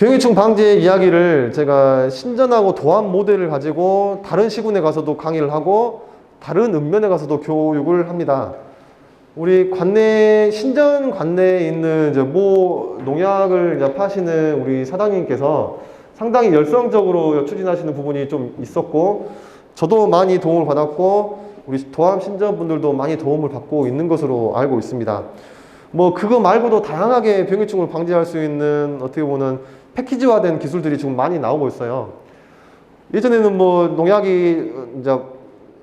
병해충 방제 이야기를 제가 신전하고 도안 모델을 가지고 다른 시군에 가서도 강의를 하고 다른 읍면에 가서도 교육을 합니다. 우리 관내 신전 관내에 있는 이제 모 농약을 이제 파시는 우리 사장님께서 상당히 열성적으로 추진하시는 부분이 좀 있었고 저도 많이 도움을 받았고 우리 도암 신전 분들도 많이 도움을 받고 있는 것으로 알고 있습니다. 뭐 그거 말고도 다양하게 병해충을 방지할 수 있는 어떻게 보면 패키지화된 기술들이 지금 많이 나오고 있어요. 예전에는 뭐 농약이 이제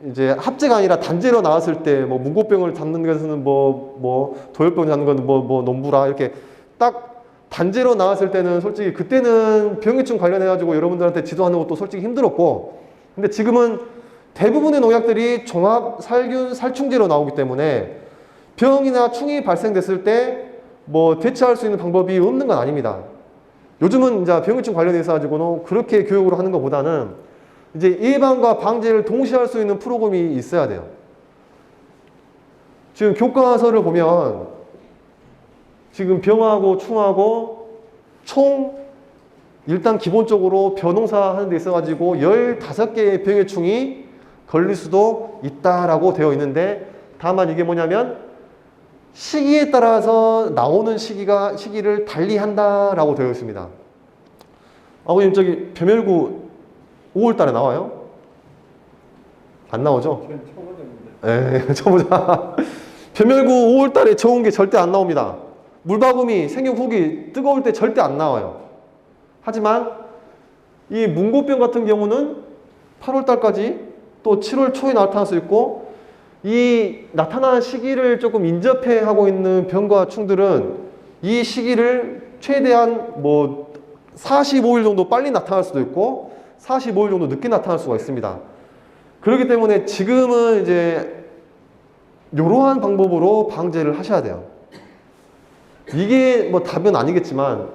이제 합제가 아니라 단제로 나왔을 때 뭐 문고병을 잡는 것은 뭐뭐 도열병 잡는 건 뭐뭐 nom부라 이렇게 딱 단제로 나왔을 때는 솔직히 그때는 병해충 관련해 가지고 여러분들한테 지도하는 것도 솔직히 힘들었고 근데 지금은 대부분의 농약들이 종합 살균 살충제로 나오기 때문에 병이나 충이 발생됐을 때 뭐 대처할 수 있는 방법이 없는 건 아닙니다. 요즘은 이제 병해충 관련해서 가지고는 그렇게 교육을 하는 것보다는 이제 예방과 방제를 동시에 할 수 있는 프로그램이 있어야 돼요. 지금 교과서를 보면 지금 병하고 충하고 총 일단 기본적으로 벼농사 하는 데 있어가지고 15개의 병의 충이 걸릴 수도 있다라고 되어 있는데 다만 이게 뭐냐면 시기에 따라서 나오는 시기가 시기를 달리 한다라고 되어 있습니다. 아버님 저기 벼멸구 5월 달에 나와요? 안 나오죠? 에 쳐보자. 벼멸구 5월 달에 좋은 게 절대 안 나옵니다. 물바금이 생육 후기 뜨거울 때 절대 안 나와요. 하지만 이 문고병 같은 경우는 8월 달까지 또 7월 초에 나타날 수 있고 이 나타나는 시기를 조금 인접해 하고 있는 병과 충들은 이 시기를 최대한 뭐 45일 정도 빨리 나타날 수도 있고 45일 정도 늦게 나타날 수가 있습니다. 그렇기 때문에 지금은 이제 이러한 방법으로 방제를 하셔야 돼요. 이게 뭐 답은 아니겠지만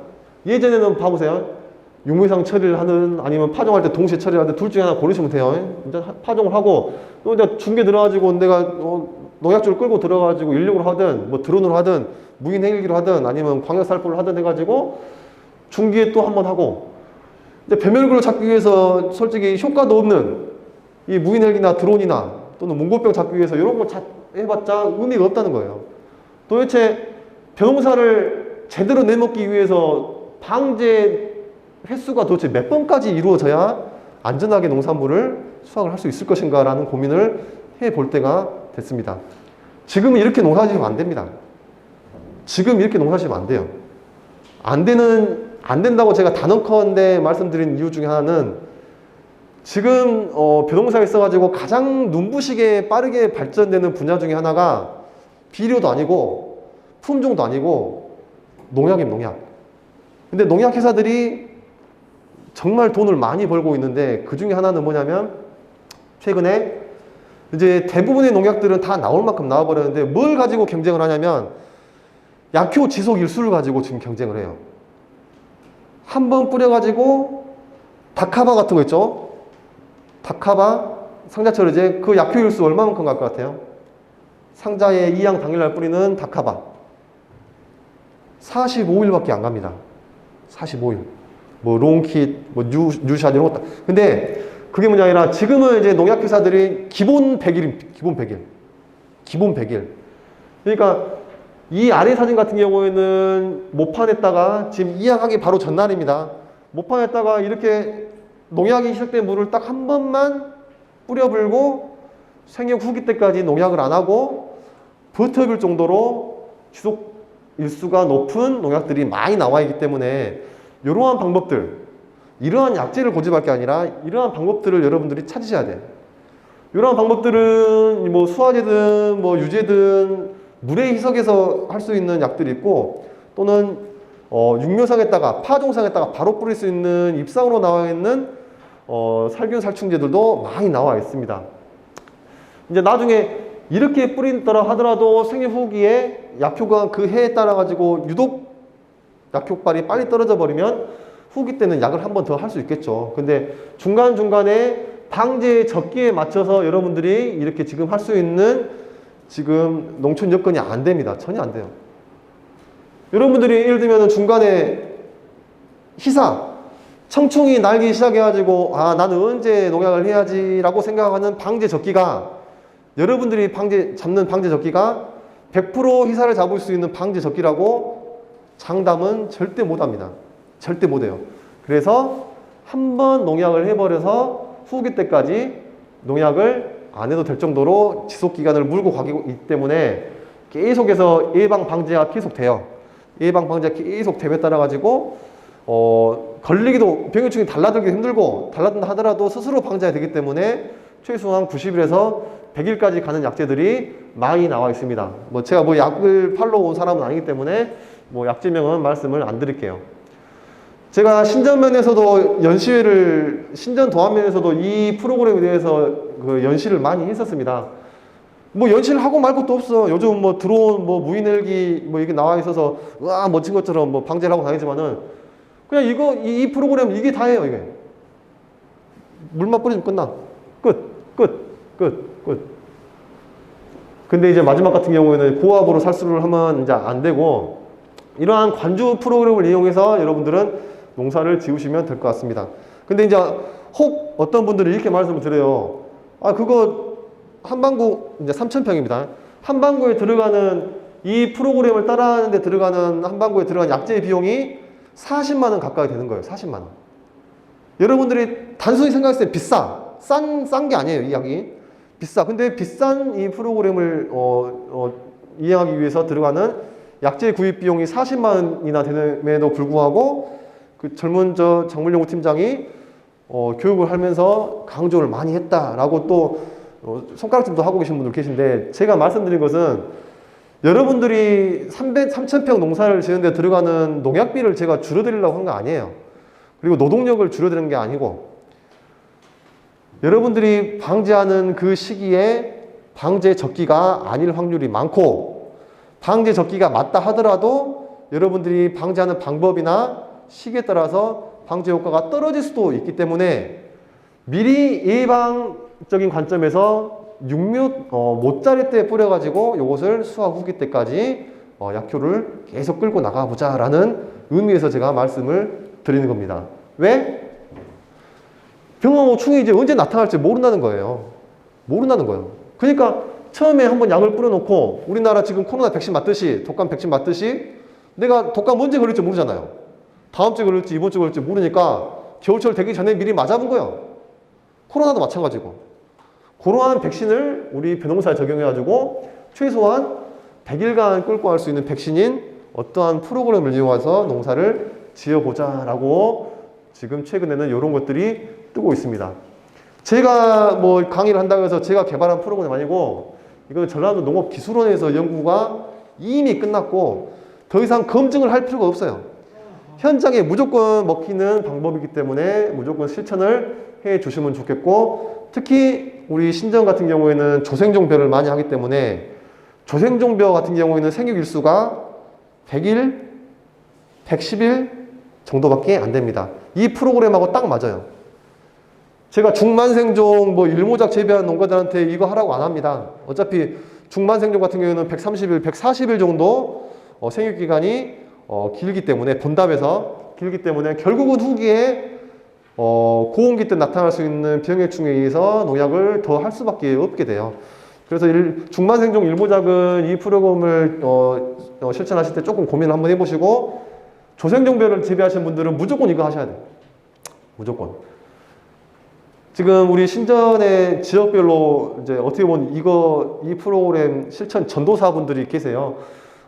예전에는 봐보세요. 육무상 처리를 하든 아니면 파종할 때 동시에 처리를 하든 둘 중에 하나 고르시면 돼요. 이제 하- 파종을 하고 또 이제 중계 들어가지고 내가 어, 농약줄 끌고 들어가지고 인력으로 하든 뭐 드론으로 하든 무인 헬기로 하든 아니면 광역 살포를 하든 해가지고 중기에 또 한 번 하고 근데 배멸구를 잡기 위해서 솔직히 효과도 없는 이 무인 헬기나 드론이나 또는 문고병 잡기 위해서 이런 거 자- 해봤자 의미가 없다는 거예요. 도대체 병사를 제대로 내먹기 위해서 방제 횟수가 도대체 몇 번까지 이루어져야 안전하게 농산물을 수확을 할 수 있을 것인가라는 고민을 해 볼 때가 됐습니다. 지금은 이렇게 농사지면 안 됩니다. 지금 이렇게 농사지면 안 돼요. 안 되는, 안 된다고 제가 단언컨대 말씀드린 이유 중에 하나는 지금 어, 벼농사에 있어가지고 가장 눈부시게 빠르게 발전되는 분야 중에 하나가 비료도 아니고 품종도 아니고 농약입니다, 농약. 근데 농약 회사들이 정말 돈을 많이 벌고 있는데 그 중에 하나는 뭐냐면 최근에 이제 대부분의 농약들은 다 나올 만큼 나와버렸는데 뭘 가지고 경쟁을 하냐면 약효 지속 일수를 가지고 지금 경쟁을 해요. 한 번 뿌려가지고 다카바 같은 거 있죠? 다카바 상자처리제 그 약효 일수 얼마만큼 갈 것 같아요? 상자에 이양 당일날 뿌리는 다카바 45일밖에 안 갑니다. 45일. 뭐 롱킷, 뭐 뉴, 뉴샷 이런 것도. 근데 그게 문제 아니라 지금은 이제 농약 회사들이 기본 100일, 기본 100일. 기본 100일. 그러니까 이 아래 사진 같은 경우에는 모판했다가 지금 이양하기 바로 전날입니다. 모판했다가 이렇게 농약이 시작된 물을 딱 한 번만 뿌려불고 생육 후기 때까지 농약을 안 하고 버텨줄 정도로 지속 일수가 높은 농약들이 많이 나와 있기 때문에 이러한 방법들, 이러한 약재를 고집할 게 아니라 이러한 방법들을 여러분들이 찾으셔야 돼요. 이러한 방법들은 뭐 수화제든 뭐 유제든 물에 희석해서 할 수 있는 약들이 있고 또는 어, 육묘상에다가 파종상에다가 바로 뿌릴 수 있는 입상으로 나와 있는 어, 살균 살충제들도 많이 나와 있습니다. 이제 나중에 이렇게 뿌린다라 하더라도 생일 후기에 약효가 그 해에 따라 가지고 유독 약효빨이 빨리 떨어져 버리면 후기 때는 약을 한 번 더 할 수 있겠죠. 근데 중간중간에 방제 적기에 맞춰서 여러분들이 이렇게 지금 할 수 있는 지금 농촌 여건이 안 됩니다. 전혀 안 돼요. 여러분들이 예를 들면 중간에 희사, 청충이 날기 시작해가지고 아 나는 언제 농약을 해야지라고 생각하는 방제 적기가 여러분들이 방제 잡는 방제 적기가 100% 희사를 잡을 수 있는 방제 적기라고 장담은 절대 못 합니다. 절대 못 해요. 그래서 한 번 농약을 해버려서 후기 때까지 농약을 안 해도 될 정도로 지속 기간을 물고 가기 때문에 계속해서 예방 방제가 계속 돼요. 예방 방제가 계속 됨에 따라 가지고 어, 걸리기도 병해충이 달라들기 힘들고 달라든다 하더라도 스스로 방제가 되기 때문에 최소한 90일에서 100일까지 가는 약제들이 많이 나와 있습니다. 뭐 제가 뭐 약을 팔러 온 사람은 아니기 때문에 뭐 약제명은 말씀을 안 드릴게요. 제가 신전면에서도 연시회를 신전 도안면에서도 이 프로그램에 대해서 그 연시를 많이 했었습니다. 뭐 연시를 하고 말 것도 없어. 요즘 뭐 드론 뭐 무인헬기 뭐 이게 나와 있어서 와 멋진 것처럼 뭐 방제를 하고 다니지만은 그냥 이거 이, 이 프로그램 이게 다예요 이게. 물만 뿌리면 끝나. 끝, 끝, 끝, 끝. 근데 이제 마지막 같은 경우에는 고압으로 살수를 하면 이제 안 되고 이러한 관주 프로그램을 이용해서 여러분들은 농사를 지으시면 될 것 같습니다. 근데 이제 혹 어떤 분들이 이렇게 말씀을 드려요. 아, 그거 한방구 이제 3,000평입니다. 한방구에 들어가는 이 프로그램을 따라하는데 들어가는 한방구에 들어간 약재 비용이 40만 원 가까이 되는 거예요. 40만 원. 여러분들이 단순히 생각했을 때 비싸. 싼, 싼 게 아니에요, 이 약이. 비싸. 근데 비싼 이 프로그램을, 어, 어, 이행하기 위해서 들어가는 약재 구입 비용이 40만 원이나 되는데도 불구하고 그 젊은 저 작물연구 팀장이 어, 교육을 하면서 강조를 많이 했다라고 또 어, 손가락질도 하고 계신 분들 계신데 제가 말씀드린 것은 여러분들이 300, 3,000평 농사를 지는데 들어가는 농약비를 제가 줄여드리려고 한거 아니에요. 그리고 노동력을 줄여드리는 게 아니고 여러분들이 방제하는 그 시기에 방제 적기가 아닐 확률이 많고 방제 적기가 맞다 하더라도 여러분들이 방제하는 방법이나 시기에 따라서 방제 효과가 떨어질 수도 있기 때문에 미리 예방적인 관점에서 육묘 어, 못자리 때 뿌려가지고 이것을 수확 후기 때까지 어, 약효를 계속 끌고 나가보자라는 의미에서 제가 말씀을 드리는 겁니다. 왜? 병원호충이 이제 언제 나타날지 모른다는 거예요. 모른다는 거예요. 그러니까 처음에 한번 약을 뿌려놓고 우리나라 지금 코로나 백신 맞듯이 독감 백신 맞듯이 내가 독감 언제 걸릴지 모르잖아요. 다음 주에 걸릴지 이번 주에 걸릴지 모르니까 겨울철 되기 전에 미리 맞아본 거예요. 코로나도 마찬가지고. 그러한 백신을 우리 벼농사에 적용해가지고 최소한 100일간 끌고 갈 수 있는 백신인 어떠한 프로그램을 이용해서 농사를 지어보자 라고 지금 최근에는 이런 것들이 뜨고 있습니다. 제가 뭐 강의를 한다고 해서 제가 개발한 프로그램 아니고 이거는 전라도 농업기술원에서 연구가 이미 끝났고 더 이상 검증을 할 필요가 없어요. 현장에 무조건 먹히는 방법이기 때문에 무조건 실천을 해 주시면 좋겠고 특히 우리 신전 같은 경우에는 조생종벼를 많이 하기 때문에 조생종벼 같은 경우에는 생육 일수가 100일, 110일 정도밖에 안 됩니다. 이 프로그램하고 딱 맞아요. 제가 중만생종 뭐 일모작 재배한 농가들한테 이거 하라고 안 합니다. 어차피 중만생종 같은 경우에는 130일, 140일 정도 어, 생육 기간이 어, 길기 때문에 본답에서 길기 때문에 결국은 후기에 어, 고온기 때 나타날 수 있는 병해충에 의해서 농약을 더 할 수밖에 없게 돼요. 그래서 일, 중만생종 일모작은 이 프로그램을 어, 어, 실천하실 때 조금 고민을 한번 해보시고 조생종별을 재배하시는 분들은 무조건 이거 하셔야 돼요. 무조건. 지금 우리 신전의 지역별로 이제 어떻게 보면 이거 이 프로그램 실천 전도사분들이 계세요.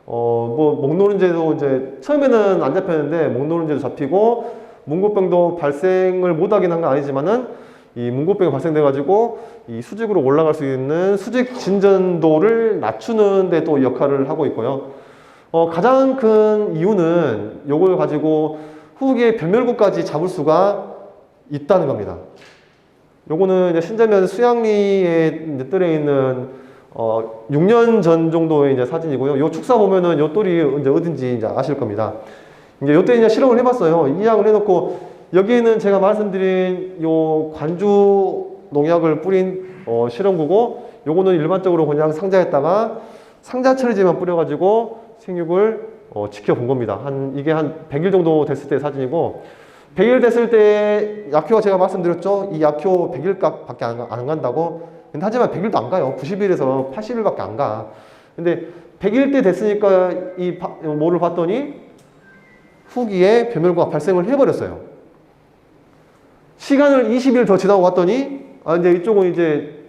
어, 뭐, 목노른제도 이제, 처음에는 안 잡혔는데, 목노른제도 잡히고, 문고병도 발생을 못 하긴 한 건 아니지만은, 이 문고병이 발생돼 가지고, 이 수직으로 올라갈 수 있는 수직 진전도를 낮추는 데 또 역할을 하고 있고요. 어, 가장 큰 이유는 요걸 가지고 후기에 변멸구까지 잡을 수가 있다는 겁니다. 요거는 이제 신자면 수양리에 이제 뜰에 있는 어, 6년 전 정도의 이제 사진이고요. 요 축사 보면은 요 똘이 이제 어딘지 이제 아실 겁니다. 이제 요때 이제 실험을 해봤어요. 이 약을 해놓고 여기에는 제가 말씀드린 요 관주 농약을 뿌린 어, 실험구고 요거는 일반적으로 그냥 상자에다가 상자 처리제만 뿌려가지고 생육을 어, 지켜본 겁니다. 한 이게 한 100일 정도 됐을 때 사진이고 100일 됐을 때 약효가 제가 말씀드렸죠. 이 약효 100일 밖에 안, 가- 안 간다고. 근데 하지만 100일도 안 가요. 90일에서 80일밖에 안 가. 근데 100일 때 됐으니까 이 바- 뭐를 봤더니 후기에 변멸구가 발생을 해버렸어요. 시간을 20일 더 지나고 봤더니 아 이제 이쪽은 이제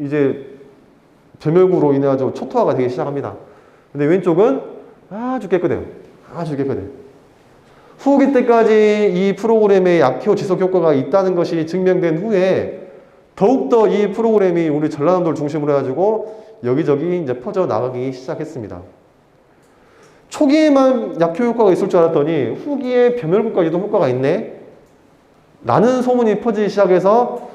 이제 변멸구로 인해 가지고 초토화가 되기 시작합니다. 근데 왼쪽은 아주 깨끗해요. 아주 깨끗해. 후기 때까지 이 프로그램의 약효 지속 효과가 있다는 것이 증명된 후에 더욱더 이 프로그램이 우리 전라남도를 중심으로 해가지고 여기저기 이제 퍼져 나가기 시작했습니다. 초기에만 약효 효과가 있을 줄 알았더니 후기에 변멸구까지도 효과가 있네. 라는 소문이 퍼지기 시작해서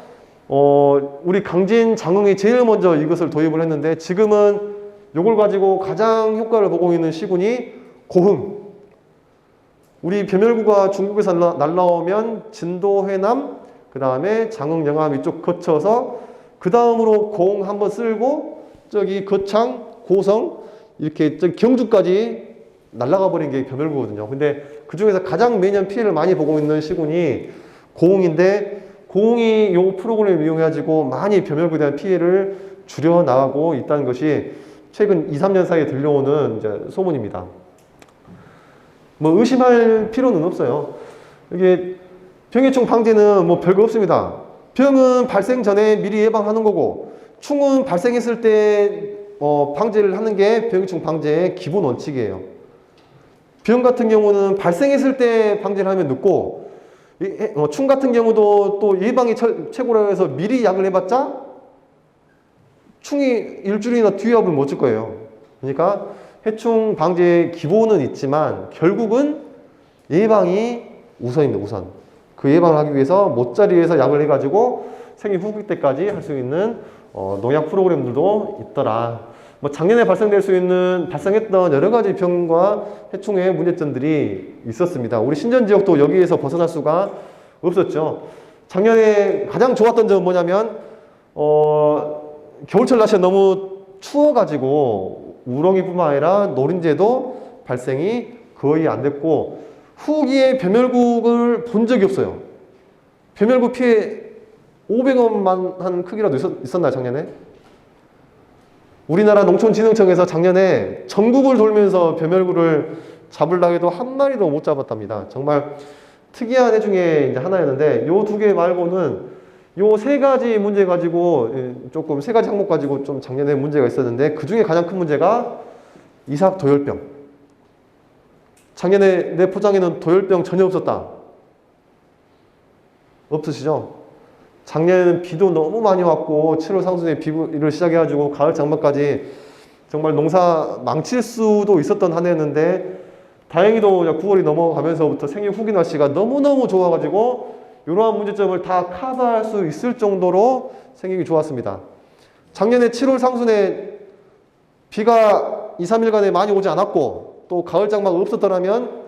어, 우리 강진 장흥이 제일 먼저 이것을 도입을 했는데 지금은 이걸 가지고 가장 효과를 보고 있는 시군이 고흥. 우리 변멸구가 중국에서 날라- 날라오면 진도 회남, 그 다음에 장흥 영암 이쪽 거쳐서 그 다음으로 공 한번 쓸고 저기 거창, 고성 이렇게 저기 경주까지 날아가 버린 게 변멸구거든요. 근데 그 중에서 가장 매년 피해를 많이 보고 있는 시군이 고흥인데 고흥이 이 프로그램을 이용해가지고 많이 변멸구에 대한 피해를 줄여 나가고 있다는 것이 최근 2, 3년 사이에 들려오는 소문입니다. 뭐 의심할 필요는 없어요. 이게 병해충 방지는 뭐 별거 없습니다. 병은 발생 전에 미리 예방하는 거고 충은 발생했을 때 어, 방지를 하는 게 병해충 방지의 기본 원칙이에요. 병 같은 경우는 발생했을 때 방지를 하면 늦고 어, 충 같은 경우도 또 예방이 철- 최고라고 해서 미리 약을 해봤자 충이 일주일이나 뒤압을 못 줄 거예요. 그러니까 해충 방지의 기본은 있지만 결국은 예방이 우선입니다. 우선 그 예방을 하기 위해서 못자리에서 약을 해가지고 생리 후기 때까지 할 수 있는 어, 농약 프로그램들도 있더라. 뭐 작년에 발생될 수 있는 발생했던 여러 가지 병과 해충의 문제점들이 있었습니다. 우리 신전 지역도 여기에서 벗어날 수가 없었죠. 작년에 가장 좋았던 점은 뭐냐면 어, 겨울철 날씨가 너무 추워가지고 우렁이뿐만 아니라 노린재도 발생이 거의 안 됐고 후기에 변멸국을 본 적이 없어요. 변멸국 피해 500원만 한 크기라도 있었, 있었 나요 작년에? 우리나라 농촌진흥청에서 작년에 전국을 돌면서 변멸구를 잡으려 해도 한 마리도 못 잡았답니다. 정말 특이한 애 중에 이제 하나였는데 요 두 개 말고는 요 세 가지 문제 가지고 예, 조금 세 가지 항목 가지고 좀 작년에 문제가 있었는데 그 중에 가장 큰 문제가 이삭 도열병. 작년에 내 포장에는 도열병 전혀 없었다. 없으시죠? 작년에는 비도 너무 많이 왔고 7월 상순에 비를 시작해가지고 가을 장마까지 정말 농사 망칠 수도 있었던 한 해였는데 다행히도 9월이 넘어가면서부터 생일 후기 날씨가 너무너무 좋아가지고 이러한 문제점을 다 커버할 수 있을 정도로 생각이 좋았습니다. 작년에 7월 상순에 비가 2, 3일간에 많이 오지 않았고 또 가을 장마가 없었더라면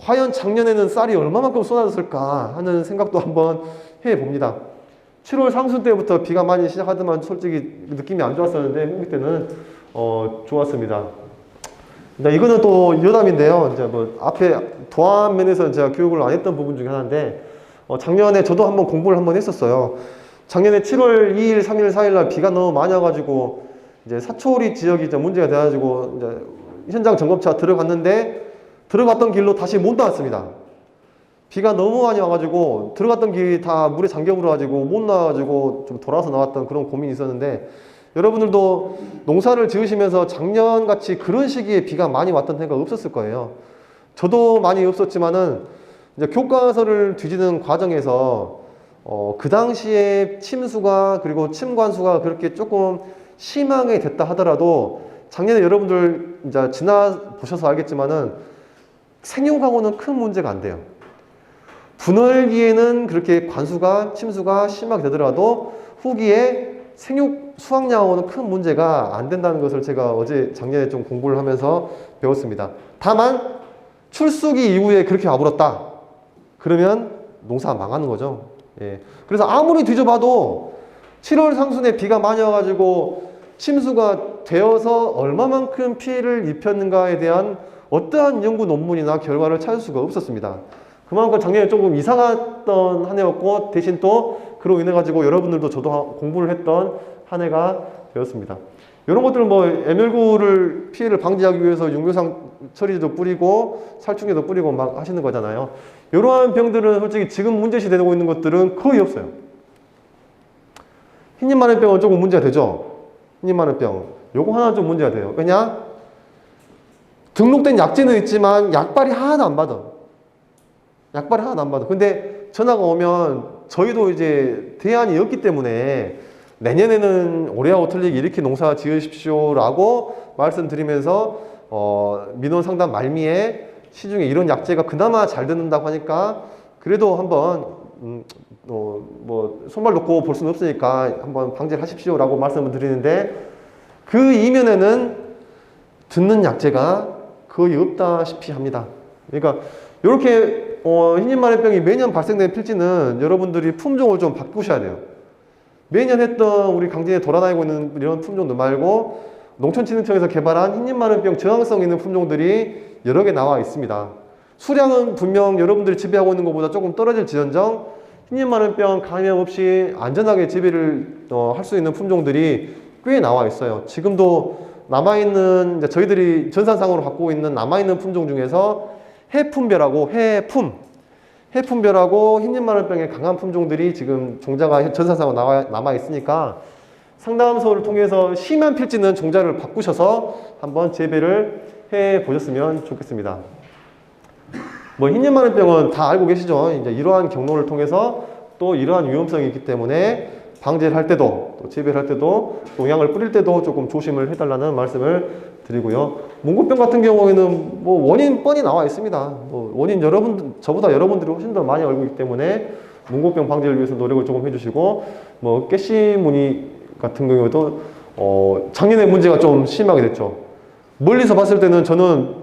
과연 작년에는 쌀이 얼마만큼 쏟아졌을까 하는 생각도 한번 해봅니다. 7월 상순 때부터 비가 많이 시작하더만 솔직히 느낌이 안 좋았었는데 후기 때는 어, 좋았습니다. 근데 이거는 또 여담인데요. 이제 뭐 앞에 도안 면에서 제가 교육을 안 했던 부분 중에 하나인데 어, 작년에 저도 한번 공부를 한번 했었어요. 작년에 7월 2일, 3일, 4일 날 비가 너무 많이 와가지고 이제 사초리 지역이 이제 문제가 돼가지고 이제 현장 점검차 들어갔는데 들어갔던 길로 다시 못 나왔습니다. 비가 너무 많이 와가지고 들어갔던 길이 다 물에 잠겨버려가지고 못 나와가지고 좀 돌아서 나왔던 그런 고민이 있었는데 여러분들도 농사를 지으시면서 작년 같이 그런 시기에 비가 많이 왔던 해가 없었을 거예요. 저도 많이 없었지만은 이제 교과서를 뒤지는 과정에서 어, 그 당시에 침수가 그리고 침관수가 그렇게 조금 심하게 됐다 하더라도 작년에 여러분들 이제 지나 보셔서 알겠지만은 생육하고는 큰 문제가 안 돼요. 분월기에는 그렇게 관수가 침수가 심하게 되더라도 후기에 생육 수확량하고는 큰 문제가 안 된다는 것을 제가 어제 작년에 좀 공부를 하면서 배웠습니다. 다만 출수기 이후에 그렇게 와버렸다. 그러면 농사 망하는 거죠. 예. 그래서 아무리 뒤져봐도 7월 상순에 비가 많이 와가지고 침수가 되어서 얼마만큼 피해를 입혔는가에 대한 어떠한 연구 논문이나 결과를 찾을 수가 없었습니다. 그만큼 작년에 조금 이상했던 한 해였고 대신 또 그로 인해 가지고 여러분들도 저도 하- 공부를 했던 한 해가 되었습니다. 이런 것들 뭐 에멜구를 피해를 방지하기 위해서 육묘상 처리제도 뿌리고 살충제도 뿌리고 막 하시는 거잖아요. 이러한 병들은 솔직히 지금 문제시 되고 있는 것들은 거의 없어요. 흰입 마른 병은 조금 문제가 되죠. 흰입 마른 병. 요거 하나 좀 문제가 돼요. 왜냐? 등록된 약제는 있지만 약발이 하나도 안 받아. 약발이 하나도 안 받아. 근데 전화가 오면 저희도 이제 대안이 없기 때문에 내년에는 올해하고 틀리게 이렇게 농사 지으십시오라고 말씀드리면서 어, 민원 상담 말미에 시중에 이런 약제가 그나마 잘 듣는다고 하니까 그래도 한번 음, 어, 뭐 손발 놓고 볼 수는 없으니까 한번 방지를 하십시오라고 말씀을 드리는데 그 이면에는 듣는 약제가 거의 없다시피 합니다. 그러니까 이렇게 어, 흰입마늘병이 매년 발생되는 필지는 여러분들이 품종을 좀 바꾸셔야 돼요. 매년 했던 우리 강진에 돌아다니고 있는 이런 품종들 말고 농촌진흥청에서 개발한 흰잎마늘병 저항성 있는 품종들이 여러 개 나와 있습니다. 수량은 분명 여러분들이 재배하고 있는 것보다 조금 떨어질 지연정 흰잎마늘병 감염 없이 안전하게 재배를 어, 할 수 있는 품종들이 꽤 나와 있어요. 지금도 남아있는 저희들이 전산상으로 갖고 있는 남아있는 품종 중에서 해품별하고 해품 해품별하고 흰잎마늘병의 강한 품종들이 지금 종자가 전산상으로 남아 있으니까 상담소를 통해서 심한 필지는 종자를 바꾸셔서 한번 재배를 해 보셨으면 좋겠습니다. 뭐 흰잎마늘병은 다 알고 계시죠? 이제 이러한 경로를 통해서 또 이러한 위험성이 있기 때문에 방제를 할 때도 또 재배를 할 때도 농약을 뿌릴 때도 조금 조심을 해달라는 말씀을 드리고요. 몽골병 같은 경우에는 뭐 원인 뻔히 나와 있습니다. 뭐 원인 여러분 저보다 여러분들이 훨씬 더 많이 알고 있기 때문에 몽골병 방지를 위해서 노력을 조금 해주시고 뭐 깨씨무늬 같은 경우에도 어 작년에 문제가 좀 심하게 됐죠. 멀리서 봤을 때는 저는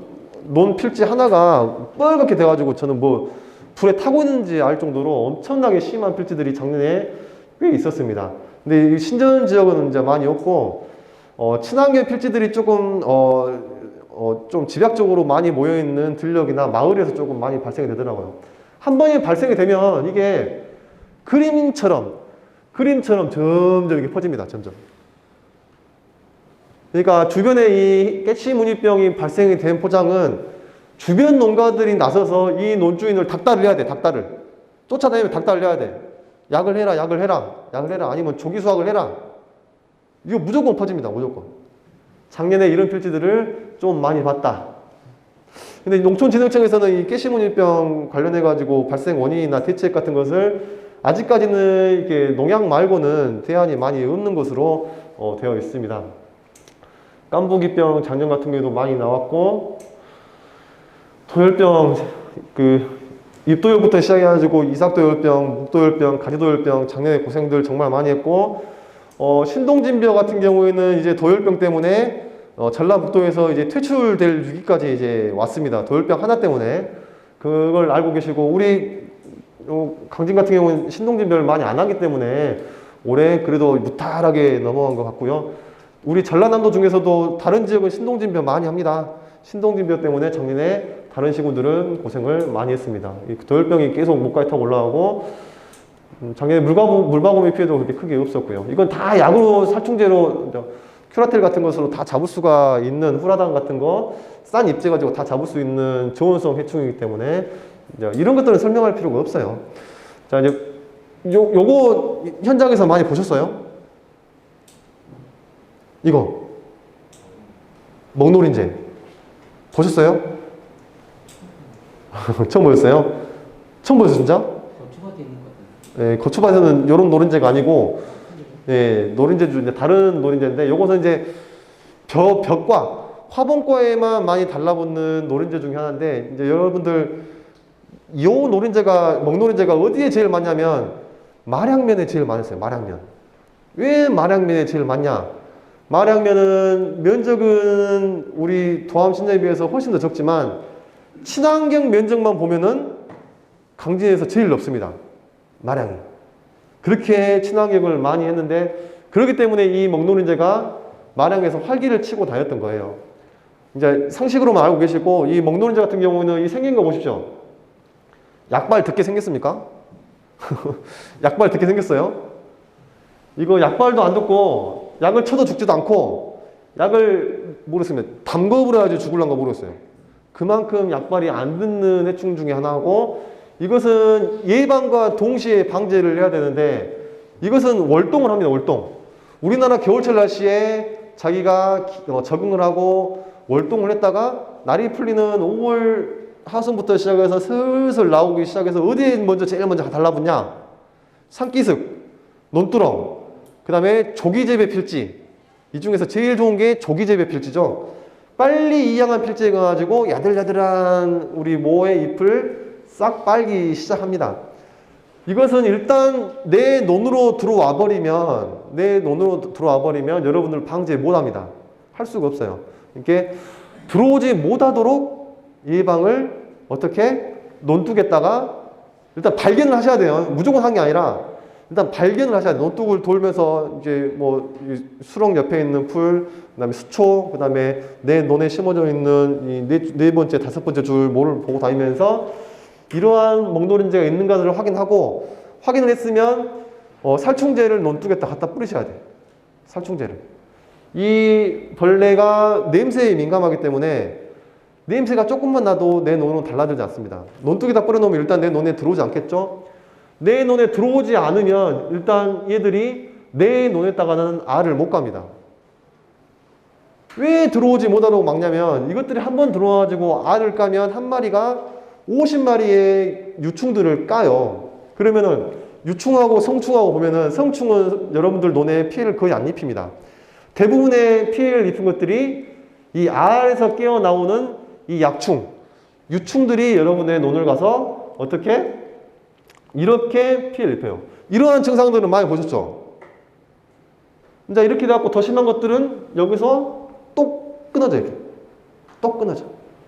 논 필지 하나가 빨갛게 돼가지고 저는 뭐 불에 타고 있는지 알 정도로 엄청나게 심한 필지들이 작년에 꽤 있었습니다. 근데 이 신전 지역은 이제 많이 없고 어, 친환경 필지들이 조금 어, 어, 좀 집약적으로 많이 모여 있는 들녘이나 마을에서 조금 많이 발생이 되더라고요. 한 번에 발생이 되면 이게 그림처럼 그림처럼 점점 이게 퍼집니다. 점점. 그러니까 주변에 이 깨치 무늬병이 발생이 된 포장은 주변 농가들이 나서서 이 논주인을 닥달을 해야 돼. 닥달을 쫓아다니면 닥달을 해야 돼. 약을 해라, 약을 해라, 약을 해라. 아니면 조기 수확을 해라. 이거 무조건 퍼집니다. 무조건. 작년에 이런 필지들을 좀 많이 봤다. 근데 농촌진흥청에서는 이 깨시무늬병 관련해 가지고 발생 원인이나 대책 같은 것을 아직까지는 이렇게 농약 말고는 대안이 많이 없는 것으로 어, 되어 있습니다. 깐부기병 작년 같은 경우도 많이 나왔고 도열병 그 입도열부터 시작해가지고 이삭도열병, 묵도열병, 가지도열병 작년에 고생들 정말 많이 했고 어, 신동진병 같은 경우에는 이제 도열병 때문에 어, 전라북도에서 이제 퇴출될 위기까지 이제 왔습니다. 도열병 하나 때문에 그걸 알고 계시고 우리 어, 강진 같은 경우는 신동진병을 많이 안 하기 때문에 올해 그래도 무탈하게 넘어간 것 같고요. 우리 전라남도 중에서도 다른 지역은 신동진병 많이 합니다. 신동진병 때문에 작년에 다른 시군들은 고생을 많이 했습니다. 이 도열병이 계속 목까지 타고 올라가고 음, 작년에 물바구, 물바구미 피해도 그렇게 크게 없었고요. 이건 다 약으로 살충제로 큐라텔 같은 것으로 다 잡을 수가 있는 후라당 같은 거 싼 입제 가지고 다 잡을 수 있는 저온성 해충이기 때문에 이런 것들은 설명할 필요가 없어요. 자 이제 요 요거 현장에서 많이 보셨어요? 이거 먹노린제 보셨어요? 처음 보셨어요? 처음 보셨어요 진짜? 예, 고추밭에는 이런 노린재가 아니고 예, 이제 다른 노린재인데 요것은 이제 벼, 벽과 화분과에만 많이 달라붙는 노린재 중에 하나인데 이제 여러분들 요 노린재가 먹노린재가 어디에 제일 많냐면 마량면에 제일 많았어요. 마량면. 왜 마량면에 제일 많냐? 마량면은 면적은 우리 도암 신장에 비해서 훨씬 더 적지만 친환경 면적만 보면은 강진에서 제일 높습니다. 마량이. 그렇게 친환경을 많이 했는데 그렇기 때문에 이 먹노린재가 마량에서 활기를 치고 다녔던 거예요. 이제 상식으로만 알고 계시고 이 먹노른자 같은 경우는 이 생긴 거 보십시오. 약발 듣게 생겼습니까? 약발 듣게 생겼어요? 이거 약발도 안 듣고 약을 쳐도 죽지도 않고 약을 모르겠습니다. 담궈버려 가지고 죽을란가 모르겠어요. 그만큼 약발이 안 듣는 해충 중에 하나고 이것은 예방과 동시에 방제를 해야 되는데 이것은 월동을 합니다. 월동. 우리나라 겨울철 날씨에 자기가 기- 어, 적응을 하고 월동을 했다가 날이 풀리는 5월 하순부터 시작해서 슬슬 나오기 시작해서 어디에 먼저 제일 먼저 달라붙냐? 산기슭, 논두렁, 그 다음에 조기재배 필지. 이 중에서 제일 좋은 게 조기재배 필지죠. 빨리 이양한 필지가 가지고 야들야들한 우리 모의 잎을 싹 빨기 시작합니다. 이것은 일단 내 논으로 들어와 버리면 내 논으로 들어와 버리면 여러분들 방제 못 합니다. 할 수가 없어요. 이렇게 들어오지 못하도록 예방을 어떻게 논둑에다가 일단 발견을 하셔야 돼요. 무조건 한 게 아니라 일단 발견을 하셔야 돼요. 논둑을 돌면서 이제 뭐이 수렁 옆에 있는 풀, 그다음에 수초, 그다음에 내 논에 심어져 있는 이 네, 네 번째, 다섯 번째 줄 모를 보고 다니면서 이러한 먹노린재가 있는가를 확인하고 확인을 했으면 어, 살충제를 논둑에다 갖다 뿌리셔야 돼요. 살충제를. 이 벌레가 냄새에 민감하기 때문에 냄새가 조금만 나도 내 논으로 달라들지 않습니다. 논둑에다 뿌려놓으면 일단 내 논에 들어오지 않겠죠? 내 논에 들어오지 않으면 일단 얘들이 내 논에다가는 알을 못 갑니다. 왜 들어오지 못하도록 막냐면 이것들이 한 번 들어와가지고 알을 까면 한 마리가 50마리의 유충들을 까요. 그러면은 유충하고 성충하고 보면은 성충은 여러분들 논에 피해를 거의 안 입힙니다. 대부분의 피해를 입힌 것들이 이 알에서 깨어 나오는 이 약충, 유충들이 여러분의 논을 가서 어떻게 이렇게 피해를 입혀요. 이러한 증상들은 많이 보셨죠? 이제 이렇게 돼갖고 더 심한 것들은 여기서 또 끊어져 이렇게 또 끊어져.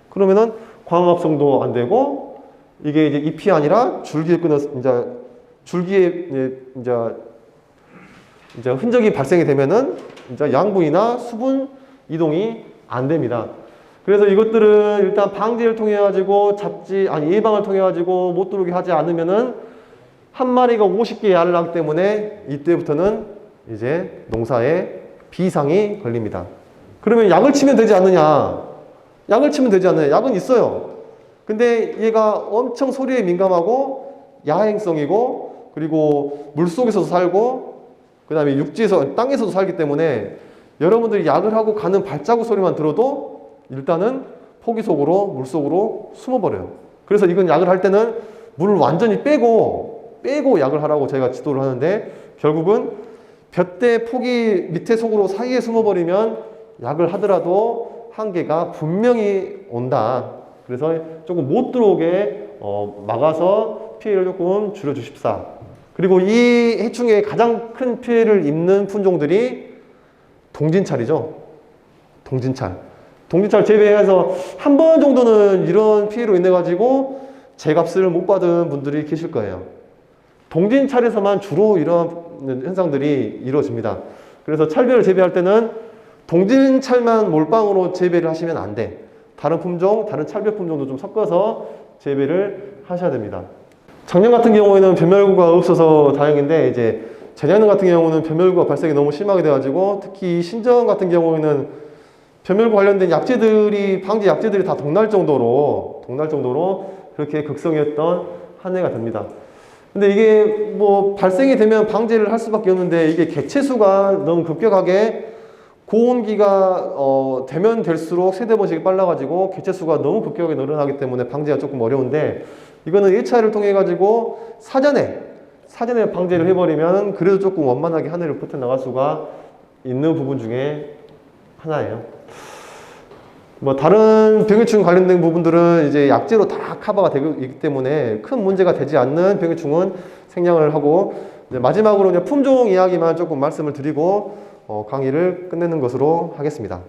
그러면은 광합성도 안 되고 이게 이제 잎이 아니라 줄기에 끊어 이제 줄기에 이제 이제 이제 흔적이 발생이 되면은 이제 양분이나 수분 이동이 안 됩니다. 그래서 이것들은 일단 방제를 통해 가지고 잡지 아니 예방을 통해 가지고 못 들어오게 하지 않으면은 한 마리가 50개의 알을 낳기 때문에 이때부터는 이제 농사에 비상이 걸립니다. 그러면 약을 치면 되지 않느냐? 약을 치면 되지 않느냐? 약은 있어요. 근데 얘가 엄청 소리에 민감하고 야행성이고 그리고 물 속에서도 살고 그다음에 육지에서 땅에서도 살기 때문에 여러분들이 약을 하고 가는 발자국 소리만 들어도 일단은 포기 속으로 물 속으로 숨어버려요. 그래서 이건 약을 할 때는 물을 완전히 빼고 빼고 약을 하라고 제가 지도를 하는데 결국은 볕대 포기 밑에 속으로 사이에 숨어버리면 약을 하더라도 한계가 분명히 온다. 그래서 조금 못 들어오게 어, 막아서 피해를 조금 줄여주십사. 그리고 이 해충의 가장 큰 피해를 입는 품종들이 동진찰이죠. 동진찰. 동진찰 재배해서 한 번 정도는 이런 피해로 인해 가지고 제 값을 못 받은 분들이 계실 거예요. 동진찰에서만 주로 이런 현상들이 이루어집니다. 그래서 찰배를 재배할 때는 동진찰만 몰빵으로 재배를 하시면 안 돼. 다른 품종, 다른 찰배 품종도 좀 섞어서 재배를 하셔야 됩니다. 작년 같은 경우에는 변멸구가 없어서 다행인데 이제 재작년 같은 경우는 변멸구가 발생이 너무 심하게 돼가지고 특히 신정 같은 경우에는 변멸구 관련된 약재들이 방지 약재들이 다 동날 정도로 동날 정도로 그렇게 극성이었던 한 해가 됩니다. 근데 이게 뭐 발생이 되면 방제를 할 수밖에 없는데 이게 개체 수가 너무 급격하게 고온기가 어, 되면 될수록 세대 번식이 빨라가지고 개체 수가 너무 급격하게 늘어나기 때문에 방제가 조금 어려운데 이거는 1차를 통해 가지고 사전에 사전에 방제를 해버리면 그래도 조금 원만하게 한 해를 버텨 나갈 수가 있는 부분 중에 하나예요. 뭐 다른 병해충 관련된 부분들은 이제 약제로 다 커버가 되고 있기 때문에 큰 문제가 되지 않는 병해충은 생략을 하고 이제 마지막으로 품종 이야기만 조금 말씀을 드리고 어, 강의를 끝내는 것으로 하겠습니다.